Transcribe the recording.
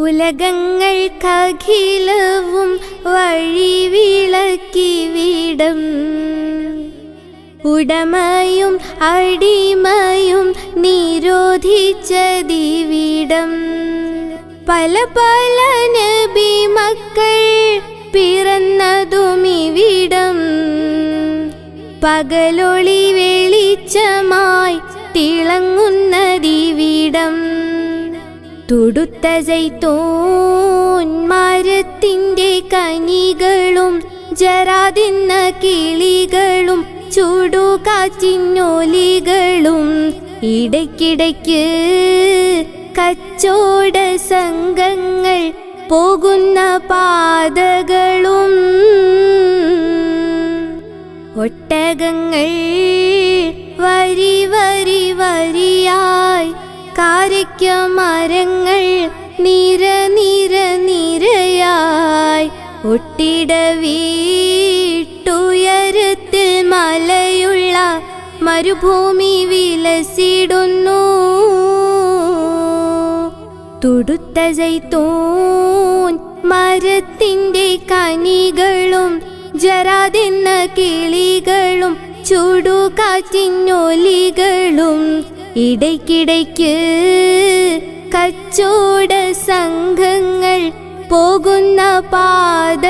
ഉലകങ്ങൾക്കഖിലവും വിടും. ഉടമയും അടിമയും നിരോധിച്ചതിവിടം. പല പല നബി മക്കൾ പിറന്നതുമിവിടം. പകലൊളി വെളിച്ചമായി തിളങ്ങുന്നതിവിടം. തുടുത്ത മരത്തിന്റെ കനികളും ജറാതിന്ന കിളികളും ചുടുകാറ്റിന്നൊലികളും ഇടയ്ക്കിടയ്ക്ക് കച്ചോട സംഘങ്ങൾ പോകുന്ന പാതകളും ഒട്ടകങ്ങൾ വരി വരി മരങ്ങൾ നിര നിര നിരയായി ഒട്ടിട വീട്ടുയരത്തിൽ മലയുള്ള മരുഭൂമി വിലസിടുന്നു. തുടുത്ത ജൈത്തൂൻ മരത്തിന്റെ കനികളും ജരാതിന്ന കിളികളും ചുടുകാറ്റിന്നൊലികളും ഇടയ്ക്കിടയ്ക്ക് കച്ചോട സംഘങ്ങൾ പോകുന്ന പാത